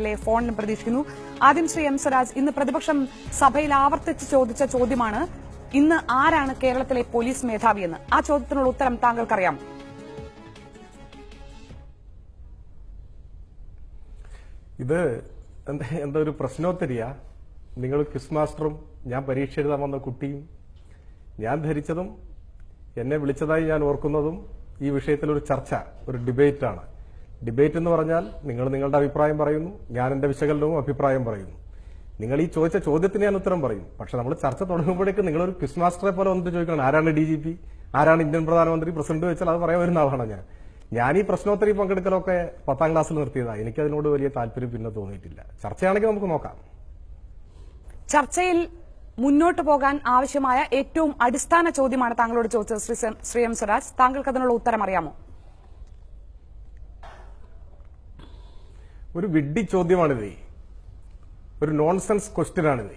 അല്ലെ ഫോണിന് പ്രതീക്ഷിക്കുന്നു. ആദ്യം ശ്രീ എം സ്വരാജ് ഇന്ന് പ്രതിപക്ഷം സഭയിൽ ആവർത്തിച്ച് ചോദിച്ച ചോദ്യമാണ് ഇന്ന് ആരാണ് കേരളത്തിലെ പോലീസ് മേധാവി എന്ന് ആ ചോദ്യത്തിനുള്ള ഉത്തരം താങ്കൾക്കറിയാം. ഇത് എന്താ ഒരു പ്രശ്നോത്തരിയാ? നിങ്ങൾ ക്വിസ് മാസ്റ്ററും ഞാൻ പരീക്ഷ എഴുതാൻ വന്ന കുട്ടിയും ഞാൻ ധരിച്ചതും എന്നെ വിളിച്ചതായി ഞാൻ ഓർക്കുന്നതും ഈ വിഷയത്തിൽ ഒരു ചർച്ച ഒരു ഡിബേറ്റാണ്. ഡിബേറ്റ് എന്ന് പറഞ്ഞാൽ നിങ്ങൾ നിങ്ങളുടെ അഭിപ്രായം പറയുന്നു ഞാൻ എന്റെ വിശകലനവും അഭിപ്രായം പറയുന്നു. നിങ്ങൾ ഈ ചോദിച്ച ചോദ്യത്തിന് ഞാൻ ഉത്തരം പറയും. പക്ഷെ നമ്മൾ ചർച്ച തുടങ്ങുമ്പോഴേക്കും നിങ്ങൾ ഒരു ക്വിസ് മാസ്റ്ററെ പോലെ വന്നിട്ട് ചോദിക്കണം ആരാണ് ഡി ജി പി? ആരാണ് ഇന്ത്യൻ പ്രധാനമന്ത്രി? പ്രസിഡന്റ് വെച്ചാൽ അത് പറയാൻ വരുന്ന ആളാണ് ഞാൻ. ഞാൻ ഈ പ്രശ്നോത്തരി പങ്കെടുക്കലൊക്കെ പത്താം ക്ലാസ്സിൽ നിർത്തിയതാണ് എനിക്ക് അതിനോട് വലിയ താല്പര്യം പിന്നെ തോന്നിയിട്ടില്ല. ചർച്ചയാണെങ്കിൽ നമുക്ക് നോക്കാം. ചർച്ചയിൽ മുന്നോട്ട് പോകാൻ ആവശ്യമായ ഏറ്റവും അടിസ്ഥാന ചോദ്യമാണ് താങ്കളോട് ചോദിച്ചത് ശ്രീ എം സ്വരാജ്. താങ്കൾക്ക് അതിനുള്ള ഉത്തരം അറിയാമോ? ഒരു വിഡ്ഢി ചോദ്യമാണിത്. ഒരു നോൺസെൻസ് ക്വസ്റ്റ്യൻ ആണിത്.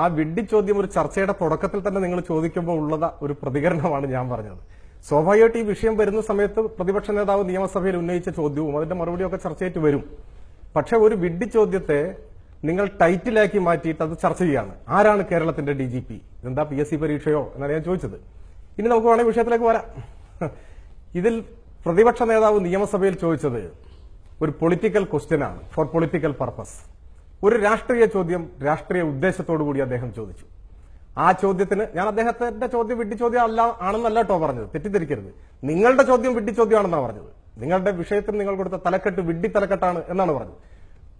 ആ വിഡ്ഢി ചോദ്യം ഒരു ചർച്ചയുടെ തുടക്കത്തിൽ തന്നെ നിങ്ങൾ ചോദിക്കുമ്പോൾ ഉള്ളത് ഒരു പ്രതികരണമാണ് ഞാൻ പറഞ്ഞത്. സ്വാഭാവികമായിട്ട് ഈ വിഷയം വരുന്ന സമയത്ത് പ്രതിപക്ഷ നേതാവ് നിയമസഭയിൽ ഉന്നയിച്ച ചോദ്യവും അതിന്റെ മറുപടിയൊക്കെ ചർച്ചയായിട്ട് വരും. പക്ഷെ ഒരു വിഡ്ഢി ചോദ്യത്തെ നിങ്ങൾ ടൈറ്റിലാക്കി മാറ്റിയിട്ട് അത് ചർച്ച ചെയ്യാണ്. ആരാണ് കേരളത്തിന്റെ ഡി ജി പി? ഇതെന്താ പി എസ് സി പരീക്ഷയോ എന്നാണ് ഞാൻ ചോദിച്ചത്. ഇനി നമുക്ക് വേണമെങ്കിൽ വിഷയത്തിലേക്ക് വരാം. ഇതിൽ പ്രതിപക്ഷ നേതാവ് നിയമസഭയിൽ ചോദിച്ചത് ഒരു പൊളിറ്റിക്കൽ ക്വസ്റ്റ്യനാണ് ഫോർ പൊളിറ്റിക്കൽ പർപ്പസ് ഒരു രാഷ്ട്രീയ ചോദ്യം രാഷ്ട്രീയ ഉദ്ദേശത്തോടു കൂടി അദ്ദേഹം ചോദിച്ചു. ആ ചോദ്യത്തിന് ഞാൻ അദ്ദേഹത്തിന്റെ ചോദ്യം വിഡ്ഢി ചോദ്യം അല്ല ആണെന്നല്ല കേട്ടോ പറഞ്ഞത്. തെറ്റിദ്ധരിക്കരുത്. നിങ്ങളുടെ ചോദ്യം വിഡ്ഢി ചോദ്യമാണെന്നാണ് പറഞ്ഞത്. നിങ്ങളുടെ വിഷയത്തിന് നിങ്ങൾ കൊടുത്ത തലക്കെട്ട് വിഡ്ഢി തലക്കെട്ടാണ് എന്നാണ് പറഞ്ഞത്.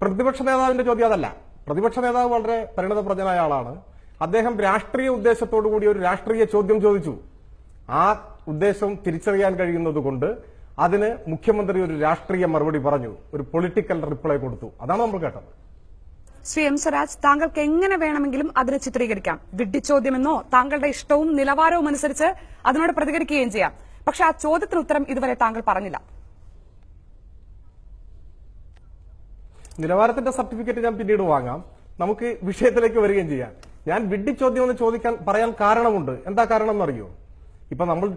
പ്രതിപക്ഷ നേതാവിന്റെ ചോദ്യം അതല്ല. പ്രതിപക്ഷ നേതാവ് വളരെ പരിണതപ്രജനായ ആളാണ്. അദ്ദേഹം രാഷ്ട്രീയ ഉദ്ദേശത്തോടു കൂടി ഒരു രാഷ്ട്രീയ ചോദ്യം ചോദിച്ചു. ആ ഉദ്ദേശം തിരിച്ചറിയാൻ കഴിയുന്നത് കൊണ്ട് അതിന് മുഖ്യമന്ത്രി ഒരു രാഷ്ട്രീയ മറുപടി പറഞ്ഞു. ഒരു പൊളിറ്റിക്കൽ റിപ്ലൈ കൊടുത്തു. അതാണ് നമ്മൾ കേട്ടത്? ശ്രീ എം സ്വരാജ് താങ്കൾക്ക് എങ്ങനെ വേണമെങ്കിലും അതിനെ ചിത്രീകരിക്കാം? വിഡ്ഢിച്ചോദ്യമെന്നോ താങ്കളുടെ ഇഷ്ടവും നിലവാരവും അനുസരിച്ച് അതിനോട് പ്രതികരിക്കുകയും ചെയ്യാം. പക്ഷെ ആ ചോദ്യത്തിന് ഉത്തരം ഇതുവരെ താങ്കൾ പറഞ്ഞില്ല. നിലവാരത്തിന്റെ സർട്ടിഫിക്കറ്റ് ഞാൻ പിന്നീട് വാങ്ങാം. നമുക്ക് വിഷയത്തിലേക്ക് വരികയും ചെയ്യാം. ഞാൻ വിഡ്ഢിച്ചോദ്യം എന്ന് ചോദിക്കാൻ പറയാൻ കാരണമുണ്ട്. എന്താ കാരണം എന്നറിയോ ഇപ്പൊ നമ്മൾ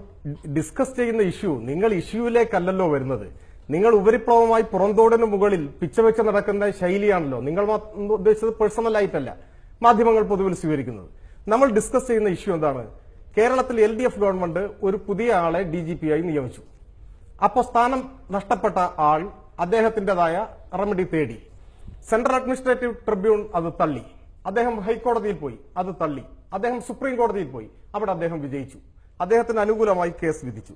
ഡിസ്കസ് ചെയ്യുന്ന ഇഷ്യൂ നിങ്ങൾ ഇഷ്യൂവിലേക്കല്ലല്ലോ വരുന്നത്. നിങ്ങൾ ഉപരിപ്ലവമായി പുറന്തോടിന് മുകളിൽ പിച്ചവെച്ച് നടക്കുന്ന ശൈലിയാണല്ലോ. നിങ്ങൾ ഉദ്ദേശിച്ചത് പേഴ്സണൽ ആയിട്ടല്ല. മാധ്യമങ്ങൾ പൊതുവിൽ സ്വീകരിക്കുന്നത്. നമ്മൾ ഡിസ്കസ് ചെയ്യുന്ന ഇഷ്യൂ എന്താണ്? കേരളത്തിൽ എൽ ഡി എഫ് ഗവൺമെന്റ് ഒരു പുതിയ ആളെ ഡി ജി പി ആയി നിയമിച്ചു. അപ്പോൾ സ്ഥാനം നഷ്ടപ്പെട്ട ആൾ അദ്ദേഹത്തിന്റേതായ റെമഡി തേടി. സെൻട്രൽ അഡ്മിനിസ്ട്രേറ്റീവ് ട്രിബ്യൂൺ അത് തള്ളി. അദ്ദേഹം ഹൈക്കോടതിയിൽ പോയി അത് തള്ളി. അദ്ദേഹം സുപ്രീം കോടതിയിൽ പോയി അവിടെ അദ്ദേഹം വിജയിച്ചു. അദ്ദേഹത്തിന് അനുകൂലമായി കേസ് വിധിച്ചു.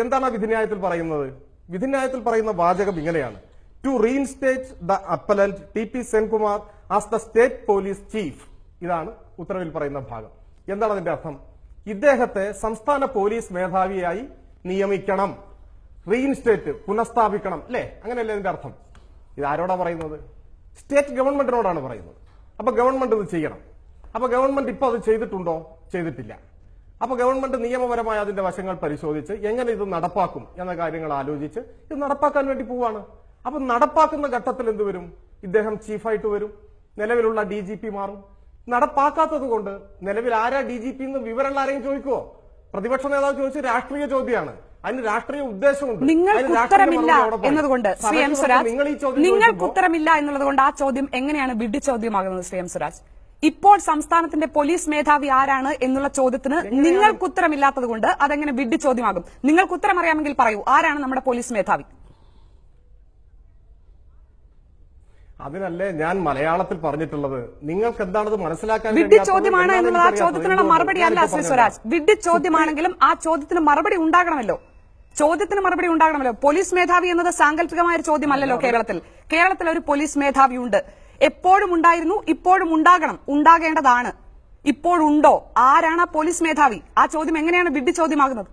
എന്താണ് ആ വിധിന്യായത്തിൽ പറയുന്നത്? വിധിന്യായത്തിൽ പറയുന്ന വാചകം ഇങ്ങനെയാണ്. To reinstate the appellant T P Senkumar as the state police chief ഇതാണ് ഉത്തരവിൽ പറയുന്ന ഭാഗം. എന്താണ് അതിന്റെ അർത്ഥം? ഇദ്ദേഹത്തെ സംസ്ഥാന പോലീസ് മേധാവിയായി നിയമിക്കണം. റീഇൻസ്റ്റേറ്റ് പുനഃസ്ഥാപിക്കണം അല്ലേ? അങ്ങനെയല്ലേ അതിന്റെ അർത്ഥം? ഇത് ആരോടാ പറയുന്നത്? സ്റ്റേറ്റ് ഗവൺമെന്റിനോടാണ് പറയുന്നത്. അപ്പൊ ഗവൺമെന്റ് ഇത് ചെയ്യണം. അപ്പൊ ഗവൺമെന്റ് ഇപ്പൊ അത് ചെയ്തിട്ടുണ്ടോ? ചെയ്തിട്ടില്ല. അപ്പൊ ഗവൺമെന്റ് നിയമപരമായ അതിന്റെ വശങ്ങൾ പരിശോധിച്ച് എങ്ങനെ ഇത് നടപ്പാക്കും എന്ന കാര്യങ്ങൾ ആലോചിച്ച് ഇത് നടപ്പാക്കാൻ വേണ്ടി പോവാണ്. അപ്പൊ നടപ്പാക്കുന്ന ഘട്ടത്തിൽ എന്ത് വരും? ഇദ്ദേഹം ചീഫായിട്ട് വരും. നിലവിലുള്ള ഡി ജി പി മാറും. നടപ്പാക്കാത്തത് കൊണ്ട് നിലവിൽ ആരാ ഡി ജി പി എന്ന് വിവരമുള്ള ആരെയും ചോദിക്കുവോ? പ്രതിപക്ഷ നേതാവ് ചോദിച്ച രാഷ്ട്രീയ ചോദ്യമാണ്. അതിന് രാഷ്ട്രീയ ഉദ്ദേശമുണ്ട്. നിങ്ങൾക്ക് ഉത്തരമില്ല. എന്നതുകൊണ്ട് ശ്രീ എം സ്വരാജ് നിങ്ങൾക്ക് ഉത്തരമില്ല എന്നുള്ളത് കൊണ്ട് ആ ചോദ്യം എങ്ങനെയാണ് വിഡ്ഢി ചോദ്യമാകുന്നത് ശ്രീ എം സ്വരാജ്? ഇപ്പോൾ സംസ്ഥാനത്തിന്റെ പോലീസ് മേധാവി ആരാണ് എന്നുള്ള ചോദ്യത്തിന് നിങ്ങൾക്ക് ഉത്തരമില്ലാത്തത് കൊണ്ട് അതെങ്ങനെ വിഡ്ഢി ചോദ്യമാകും? നിങ്ങൾക്ക് ഉത്തരം അറിയാമെങ്കിൽ പറയൂ. ആരാണ് നമ്മുടെ പോലീസ് മേധാവി? അതിനല്ലേ ഞാൻ മലയാളത്തിൽ പറഞ്ഞിട്ടുള്ളത്. നിങ്ങൾക്ക് എന്താണത് മനസ്സിലാക്കാൻ വിഡ്ഢി ചോദ്യമാണ് എന്നുള്ള എന്നുള്ളത് ആ. ചോദ്യത്തിനുള്ള മറുപടി അല്ല ശ്രീ. സ്വരാജ്. വിഡ്ഢി ചോദ്യമാണെങ്കിലും ആ ചോദ്യത്തിന് മറുപടി ഉണ്ടാകണമല്ലോ. ചോദ്യത്തിന് മറുപടി ഉണ്ടാകണമല്ലോ. പോലീസ് മേധാവി എന്നത് സാങ്കല്പികമായ ഒരു ചോദ്യമല്ലല്ലോ കേരളത്തിൽ. കേരളത്തിൽ ഒരു പോലീസ് മേധാവി ഉണ്ട് എപ്പോഴും ഉണ്ടായിരുന്നു ഇപ്പോഴും ഉണ്ടാകണം ഉണ്ടാകേണ്ടതാണ്. ഇപ്പോഴുണ്ടോ? ആരാണ് ആ പോലീസ് മേധാവി? ആ ചോദ്യം എങ്ങനെയാണ് വിഡ്ഢി ചോദ്യമാകുന്നത്?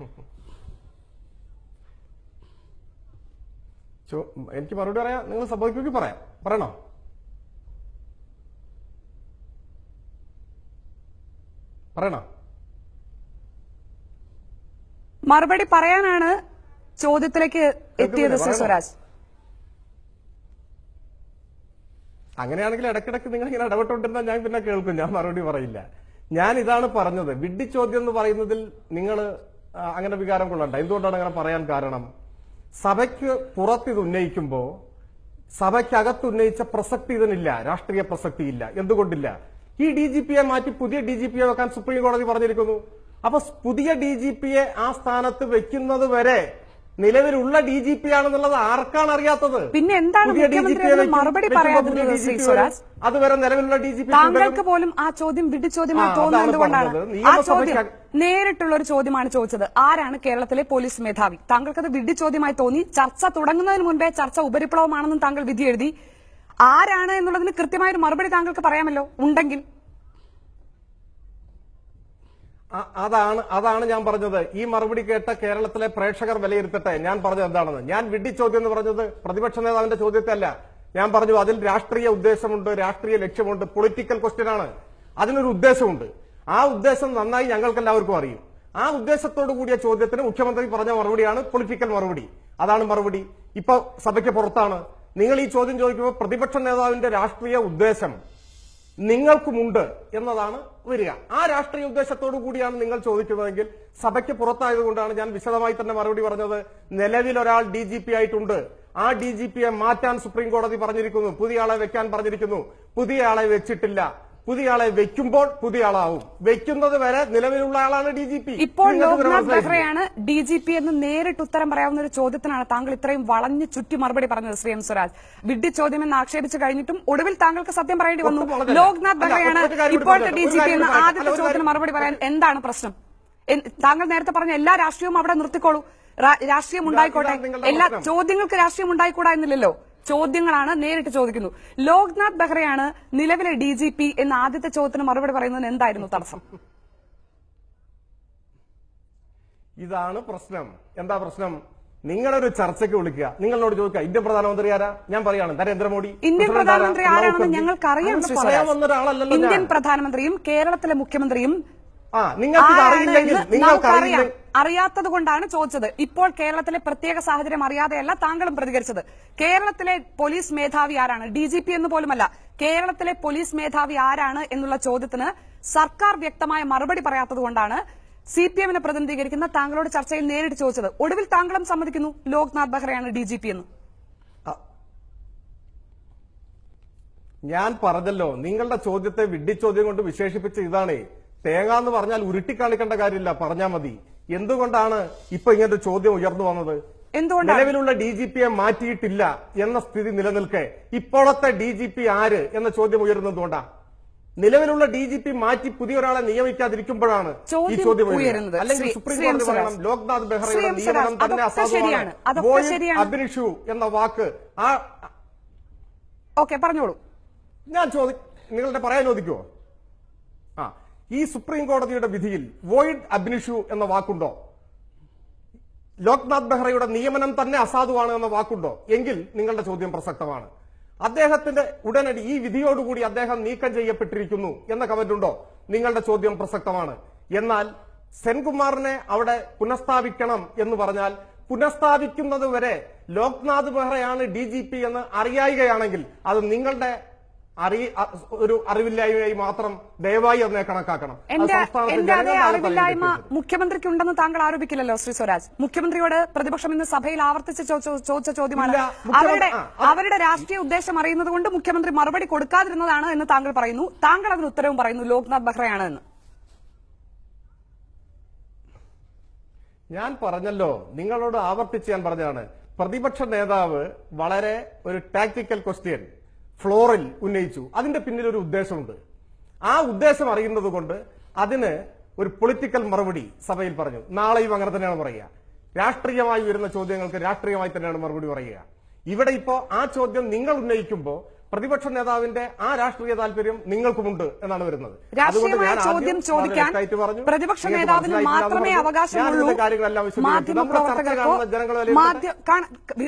എനിക്ക് മറുപടി പറയാം നിങ്ങൾ സഭയ്ക്ക് പറയാം. പറയണോ? പറയണോ? മറുപടി പറയാനാണ് ചോദ്യത്തിലേക്ക് എത്തിയത് ശ്രീ സ്വരാജ്. അങ്ങനെയാണെങ്കിൽ ഇടയ്ക്കിടയ്ക്ക് നിങ്ങൾ ഇങ്ങനെ ഇടപെട്ടുകൊണ്ടിരുന്നാൽ ഞാൻ പിന്നെ കേൾക്കും. ഞാൻ മറുപടി പറയില്ല. ഞാൻ ഇതാണ് പറഞ്ഞത്. വിഡ്ഢി ചോദ്യം എന്ന് പറയുന്നതിൽ നിങ്ങൾ അങ്ങനെ വികാരം കൊള്ളണ്ട. എന്തുകൊണ്ടാണ് അങ്ങനെ പറയാൻ കാരണം? സഭയ്ക്ക് പുറത്ത് ഇത് ഉന്നയിക്കുമ്പോൾ സഭയ്ക്കകത്ത് ഉന്നയിച്ച പ്രസക്തി ഇതിനില്ല. രാഷ്ട്രീയ പ്രസക്തി ഇല്ല. എന്തുകൊണ്ടില്ല? ഈ ഡി ജി പിയെ മാറ്റി പുതിയ ഡി ജി പിയെ വെക്കാൻ സുപ്രീം കോടതി പറഞ്ഞിരിക്കുന്നു. അപ്പൊ പുതിയ ഡി ജി പിയെ ആ സ്ഥാനത്ത് വെക്കുന്നത് വരെ നിലവിലുള്ള ഡി ജി പി ആണെന്നുള്ളത് ആർക്കാണ് അറിയാത്തത്? പിന്നെ എന്താണ് മറുപടി പറയാതിരുന്നത്. അതുവരെ നിലവിലുള്ള ഡി ജി പി താങ്കൾക്ക് പോലും ആ ചോദ്യം വിട്ടു ചോദ്യമായി തോന്നുന്നത് എന്തുകൊണ്ടാണ് ആ ചോദ്യം നിയമസഭയ്ക്ക് നേരിട്ടുള്ള ഒരു ചോദ്യമാണ് ചോദിച്ചത്. ആരാണ് കേരളത്തിലെ പോലീസ് മേധാവി? താങ്കൾക്കത് വിഡിച്ചോദ്യമായി തോന്നി. ചർച്ച തുടങ്ങുന്നതിന് മുൻപേ ചർച്ച ഉപരിപ്ലവമാണെന്നും താങ്കൾ വിധി എഴുതി ആരാണ് എന്നുള്ളതിന് കൃത്യമായ ഒരു മറുപടി താങ്കൾക്ക് പറയാമല്ലോ? ഉണ്ടെങ്കിൽ. അതാണ് അതാണ് ഞാൻ പറഞ്ഞത്. ഈ മറുപടി കേട്ട കേരളത്തിലെ പ്രേക്ഷകർ വിലയിരുത്തട്ടെ. ഞാൻ പറഞ്ഞത് എന്താണെന്ന്. ഞാൻ വിഡ്ഢി ചോദ്യം എന്ന് പറഞ്ഞത് പ്രതിപക്ഷ നേതാവിന്റെ ചോദ്യത്തെ അല്ല ഞാൻ പറഞ്ഞു അതിൽ രാഷ്ട്രീയ ഉദ്ദേശമുണ്ട് രാഷ്ട്രീയ ലക്ഷ്യമുണ്ട് പൊളിറ്റിക്കൽ ക്വസ്റ്റ്യൻ ആണ്. അതിനൊരു ഉദ്ദേശമുണ്ട്. ആ ഉദ്ദേശം നന്നായി ഞങ്ങൾക്ക് എല്ലാവർക്കും അറിയും. ആ ഉദ്ദേശത്തോടു കൂടിയ ചോദ്യത്തിന് മുഖ്യമന്ത്രി പറഞ്ഞ മറുപടിയാണ് പൊളിറ്റിക്കൽ മറുപടി. അതാണ് മറുപടി. ഇപ്പൊ സഭയ്ക്ക് പുറത്താണ്. നിങ്ങൾ ഈ ചോദ്യം ചോദിക്കുമ്പോൾ പ്രതിപക്ഷ നേതാവിന്റെ രാഷ്ട്രീയ ഉദ്ദേശം നിങ്ങൾക്കുമുണ്ട് എന്നതാണ് വരിക. ആ രാഷ്ട്രീയ ഉദ്ദേശത്തോടു കൂടിയാണ് നിങ്ങൾ ചോദിക്കുന്നതെങ്കിൽ സഭയ്ക്ക് പുറത്തായതുകൊണ്ടാണ് ഞാൻ വിശദമായി തന്നെ മറുപടി പറഞ്ഞത്. നിലവിൽ ഒരാൾ ഡി ജി പി ആയിട്ടുണ്ട്. ആ ഡി ജി പിയെ മാറ്റാൻ സുപ്രീം കോടതി പറഞ്ഞിരിക്കുന്നു. പുതിയ ആളെ വെക്കാൻ പറഞ്ഞിരിക്കുന്നു. പുതിയ ആളെ വെച്ചിട്ടില്ല. പുതിയ ആളെ വെക്കുമ്പോൾ പുതിയ ആളാവും വെക്കുന്നത് വരെ നിലവിലുള്ള ആളാണ് ഡി ജി പി. ഇപ്പോൾ ലോക്നാഥ് ബെഹ്റയാണ് ഡി ജി പി എന്ന് നേരിട്ട് ഉത്തരം പറയാവുന്ന ഒരു ചോദ്യത്തിനാണ് താങ്കൾ ഇത്രയും വളഞ്ഞു ചുറ്റി മറുപടി പറഞ്ഞത് ശ്രീ എം സ്വരാജ്. വിഡ്ഢി ചോദ്യം എന്ന് ആക്ഷേപിച്ചു കഴിഞ്ഞിട്ടും ഒടുവിൽ താങ്കൾക്ക് സത്യം പറയേണ്ടി വന്നു. ലോക്നാഥ് ബെഹ്റയാണ് ഇപ്പോഴത്തെ. ഡി ജി പി എന്ന്. ആദ്യത്തെ ചോദ്യത്തിന് മറുപടി പറയാൻ എന്താണ് പ്രശ്നം? താങ്കൾ നേരത്തെ പറഞ്ഞ എല്ലാ രാഷ്ട്രീയവും അവിടെ നിർത്തിക്കോളൂ. രാഷ്ട്രീയം ഉണ്ടായിക്കോട്ടെ. എല്ലാ. ചോദ്യങ്ങൾക്ക് രാഷ്ട്രീയം ഉണ്ടായിക്കൂടാ എന്നില്ലല്ലോ. ചോദ്യങ്ങളാണ് നേരിട്ട് ചോദിക്കുന്നു. ലോക്നാഥ് ബെഹ്റയാണ് നിലവിലെ ഡി ജി പി എന്ന ആദ്യത്തെ ചോദ്യത്തിന് മറുപടി പറയുന്നതിന് എന്തായിരുന്നു തടസ്സം? ഇതാണ് പ്രശ്നം. എന്താ പ്രശ്നം? നിങ്ങളൊരു ചർച്ചയ്ക്ക് വിളിക്കുക. നിങ്ങളോട് ചോദിക്കുക ഇന്ത്യൻ പ്രധാനമന്ത്രി ആരാ? ഞാൻ പറയാണ് നരേന്ദ്രമോദി. ഇന്ത്യൻ പ്രധാനമന്ത്രി ആരാണെന്ന് ഞങ്ങൾക്ക് ഞങ്ങൾക്കറിയാം ഇന്ത്യൻ പ്രധാനമന്ത്രിയും കേരളത്തിലെ മുഖ്യമന്ത്രിയും ആ നിങ്ങൾക്ക് അറിയില്ലെങ്കിൽ നിങ്ങൾക്ക് അറിയില്ലെങ്കിൽ അറിയാത്തത് കൊണ്ടാണ് ചോദിച്ചത്. ഇപ്പോൾ കേരളത്തിലെ പ്രത്യേക സാഹചര്യം അറിയാതെയല്ല താങ്കളും പ്രതികരിച്ചത്. കേരളത്തിലെ പോലീസ് മേധാവി ആരാണ്? ഡി ജി പി എന്ന് പോലുമല്ല. കേരളത്തിലെ പോലീസ് മേധാവി ആരാണ് എന്നുള്ള ചോദ്യത്തിന് സർക്കാർ വ്യക്തമായ മറുപടി പറയാത്തത് കൊണ്ടാണ് സി പി എമ്മിനെ പ്രതിനിധീകരിക്കുന്ന താങ്കളോട് ചർച്ചയിൽ നേരിട്ട് ചോദിച്ചത്. ഒടുവിൽ താങ്കളും സമ്മതിക്കുന്നു. ലോക്നാഥ് ബെഹ്റയാണ് ഡി ജി പി എന്ന്. ഞാൻ പറഞ്ഞല്ലോ. നിങ്ങളുടെ ചോദ്യത്തെ വിഡ്ഢി ചോദ്യം കൊണ്ട് വിശേഷിപ്പിച്ച ഇതാണ്. തേങ്ങ എന്ന് പറഞ്ഞാൽ ഉരുട്ടിക്കാണിക്കേണ്ട കാര്യമില്ല. പറഞ്ഞാൽ മതി. എന്തുകൊണ്ടാണ് ഇപ്പൊ ഇങ്ങനത്തെ ചോദ്യം ഉയർന്നു വന്നത് എന്തുകൊണ്ടാണ് നിലവിലുള്ള ഡി ജി പിയെ മാറ്റിയിട്ടില്ല എന്ന സ്ഥിതി നിലനിൽക്കെ ഇപ്പോഴത്തെ ഡി ജി പി ആര് എന്ന ചോദ്യം ഉയരുന്നത് എന്തുകൊണ്ടാ നിലവിലുള്ള ഡി ജി പി മാറ്റി പുതിയ ഒരാളെ നിയമിക്കാതിരിക്കുമ്പോഴാണ് ഈ ചോദ്യം ഉയരുന്നത്. അല്ലെങ്കിൽ സുപ്രീംകോടതി സുപ്രീം കോടതി. പറയണം ലോക്നാഥ് ബെഹ്റയുടെ നിയമനം തന്നെ. അസാധുവാണ്. അബ്നിഷു എന്ന വാക്ക് ആ ഓക്കെ പറഞ്ഞോളൂ ഞാൻ ചോദി നിങ്ങളുടെ പറയാൻ ചോദിക്കുമോ ഈ സുപ്രീം കോടതിയുടെ വിധിയിൽ വോയിഡ് അബ്നിഷു എന്ന വാക്കുണ്ടോ? ലോക്നാഥ് ബെഹ്റയുടെ നിയമനം തന്നെ അസാധുവാണ് എന്ന വാക്കുണ്ടോ? എങ്കിൽ നിങ്ങളുടെ ചോദ്യം പ്രസക്തമാണ്. അദ്ദേഹത്തിന്റെ ഉടനടി ഈ വിധിയോടുകൂടി അദ്ദേഹം നീക്കം ചെയ്യപ്പെട്ടിരിക്കുന്നു എന്ന കമന്റുണ്ടോ? നിങ്ങളുടെ ചോദ്യം പ്രസക്തമാണ്. എന്നാൽ സെൻകുമാറിനെ അവിടെ പുനഃസ്ഥാപിക്കണം എന്ന് പറഞ്ഞാൽ പുനഃസ്ഥാപിക്കുന്നത് വരെ ലോക്നാഥ് ബെഹ്റയാണ് ഡി ജി പി എന്ന് അറിയായികയാണെങ്കിൽ അത് നിങ്ങളുടെ അറി ഒരു അറിവില്ലായ്മയായി മാത്രം ദയവായി അതിനെ കണക്കാക്കണം. എന്റെ അതേ അറിവില്ലായ്മ മുഖ്യമന്ത്രിക്ക് ഉണ്ടെന്ന് താങ്കൾ ആരോപിക്കില്ലല്ലോ ശ്രീ സ്വരാജ്? മുഖ്യമന്ത്രിയോട് പ്രതിപക്ഷം ഇന്ന് സഭയിൽ ആവർത്തിച്ച് ചോദിച്ച ചോദ്യമാണ്. അവരുടെ അവരുടെ രാഷ്ട്രീയ ഉദ്ദേശം അറിയുന്നത് കൊണ്ട് മുഖ്യമന്ത്രി മറുപടി കൊടുക്കാതിരുന്നതാണ് എന്ന് താങ്കൾ പറയുന്നു. താങ്കൾ അതിന് ഉത്തരവും പറയുന്നു. ലോക്നാഥ് ബെഹ്റയാണ് എന്ന്. ഞാൻ പറഞ്ഞല്ലോ. നിങ്ങളോട് ആവർത്തിച്ച് ഞാൻ പറഞ്ഞതാണ്. പ്രതിപക്ഷ നേതാവ് വളരെ ഒരു ടാക്ടിക്കൽ ക്വസ്റ്റ്യൻ ഫ്ലോറിൽ ഉന്നയിച്ചു. അതിന്റെ പിന്നിൽ ഒരു ഉദ്ദേശമുണ്ട്. ആ ഉദ്ദേശം അറിയുന്നത് കൊണ്ട് അതിന് ഒരു പൊളിറ്റിക്കൽ മറുപടി സഭയിൽ പറഞ്ഞു. നാളെയും അങ്ങനെ തന്നെയാണ് പറയുക. രാഷ്ട്രീയമായി വരുന്ന ചോദ്യങ്ങൾക്ക് രാഷ്ട്രീയമായി തന്നെയാണ് മറുപടി പറയുക. ഇവിടെ ഇപ്പോ ആ ചോദ്യം നിങ്ങൾ ഉന്നയിക്കുമ്പോൾ പ്രതിപക്ഷ നേതാവിന്റെ ആ രാഷ്ട്രീയ താല്പര്യം നിങ്ങൾക്കുമുണ്ട് എന്നാണ് വരുന്നത്. രാഷ്ട്രീയമായ ചോദ്യം ചോദിക്കാൻ പ്രതിപക്ഷ നേതാവിന് മാത്രമേ. അവകാശമുള്ളൂ.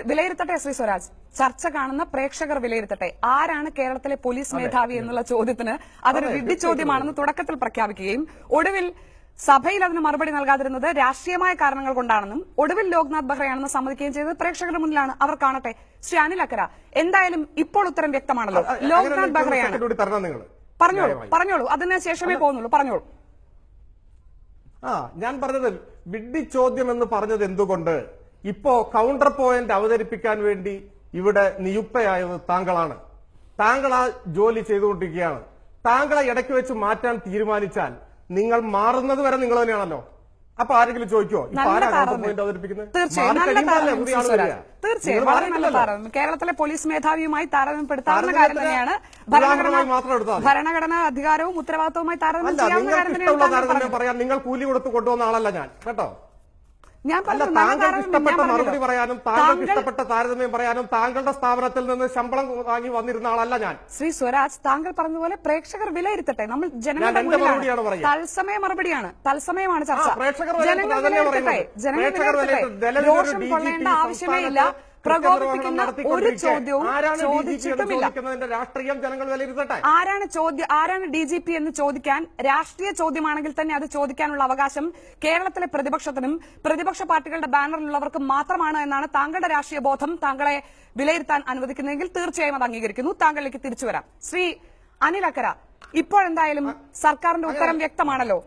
വിലയിരുത്തട്ടെ. ശ്രീ സ്വരാജ്. ചർച്ച കാണുന്ന പ്രേക്ഷകർ വിലയിരുത്തട്ടെ. ആരാണ് കേരളത്തിലെ പോലീസ് മേധാവി എന്നുള്ള ചോദ്യത്തിന് അതൊരു അതെ, വിഡ്ഢി ചോദ്യമാണെന്ന് തുടക്കത്തിൽ പ്രഖ്യാപിക്കുകയും ഒടുവിൽ സഭയിൽ അതിന് മറുപടി നൽകാതിരുന്നത് രാഷ്ട്രീയമായ കാരണങ്ങൾ കൊണ്ടാണെന്നും ഒടുവിൽ ലോക്നാഥ് ബെഹ്റയാണെന്ന് സമ്മതിക്കുകയും ചെയ്തത് പ്രേക്ഷകരുടെ മുന്നിലാണ് അവർ കാണട്ടെ. ശ്രീ അനിൽ അക്കര എന്തായാലും ഇപ്പോൾ ഉത്തരം വ്യക്തമാണല്ലോ. ലോക്നാഥ് ബെഹ്റയാണ്. പറഞ്ഞോളൂ പറഞ്ഞോളൂ. അതിന് ശേഷമേ പോകുന്നുള്ളൂ. പറഞ്ഞോളൂ. ആ ഞാൻ പറഞ്ഞത് വിഡ്ഢി ചോദ്യം എന്ന് പറഞ്ഞത് എന്തുകൊണ്ട്? ഇപ്പോ കൗണ്ടർ പോയിന്റ് അവതരിപ്പിക്കാൻ വേണ്ടി ഇവിടെ നിയുക്തയായത് താങ്കളാണ്. താങ്കൾ ആ ജോലി ചെയ്തുകൊണ്ടിരിക്കുകയാണ്. താങ്കളെ ഇടയ്ക്ക് വെച്ച് മാറ്റാൻ തീരുമാനിച്ചാൽ നിങ്ങൾ മാറുന്നത് വരെ നിങ്ങൾ തന്നെയാണല്ലോ. അപ്പൊ ആരെങ്കിലും ചോദിക്കോ തീർച്ചയായും. കേരളത്തിലെ പോലീസ് മേധാവിയുമായി താരതമ്യപ്പെടുത്താവുന്ന കാര്യം തന്നെയാണ്. ഭരണഘടനാ ഭരണഘടന അധികാരവും ഉത്തരവാദിത്തവുമായി താരതമ്യം ചെയ്യാവുന്ന കാര്യം തന്നെയാണ്. പറയാൻ നിങ്ങൾ കൂലി കൊടുത്ത് കൊണ്ടുവന്ന ആളല്ല ഞാൻ. കേട്ടോ? ഞാൻ താങ്കൾക്ക് ഇഷ്ടപ്പെട്ട മറുപടി പറയാനും താങ്കൾക്ക് ഇഷ്ടപ്പെട്ട താരതമ്യം പറയാനും താങ്കളുടെ സ്ഥാപനത്തിൽ നിന്ന് ശമ്പളം വാങ്ങി വന്നിരുന്ന ആളല്ല ഞാൻ. ശ്രീ സ്വരാജ് താങ്കൾ പറഞ്ഞതുപോലെ പ്രേക്ഷകർ വിലയിരുത്തട്ടെ. നമ്മൾ ജനങ്ങളുടെ തത്സമയ മറുപടിയാണ്. തത്സമയമാണ് ചർച്ച. ജനങ്ങൾ വിലയിരുത്തട്ടെ. ജനങ്ങൾ ആവശ്യമേ ഇല്ല. പ്രകോപിപ്പിക്കുന്ന ഒരു ചോദ്യവും ആരാണ് ചോദിച്ചിട്ടുമില്ല. രാഷ്ട്രീയം ജനങ്ങൾ വിലയിരുത്തട്ടെ? ആരാണ് ചോദ്യം ആരാണ് ഡി ജി പി എന്ന് ചോദിക്കാൻ രാഷ്ട്രീയ ചോദ്യമാണെങ്കിൽ തന്നെ അത് ചോദിക്കാനുള്ള അവകാശം കേരളത്തിലെ പ്രതിപക്ഷത്തിനും പ്രതിപക്ഷ പാർട്ടികളുടെ ബാനറിലുള്ളവർക്കും മാത്രമാണ് എന്നാണ് താങ്കളുടെ രാഷ്ട്രീയ ബോധം താങ്കളെ വിലയിരുത്താൻ അനുവദിക്കുന്നതെങ്കിൽ തീർച്ചയായും അത് അംഗീകരിക്കുന്നു. താങ്കളിലേക്ക് തിരിച്ചു വരാം. ശ്രീ അനിൽ അക്കര ഇപ്പോഴെന്തായാലും സർക്കാരിന്റെ ഉത്തരം വ്യക്തമാണല്ലോ.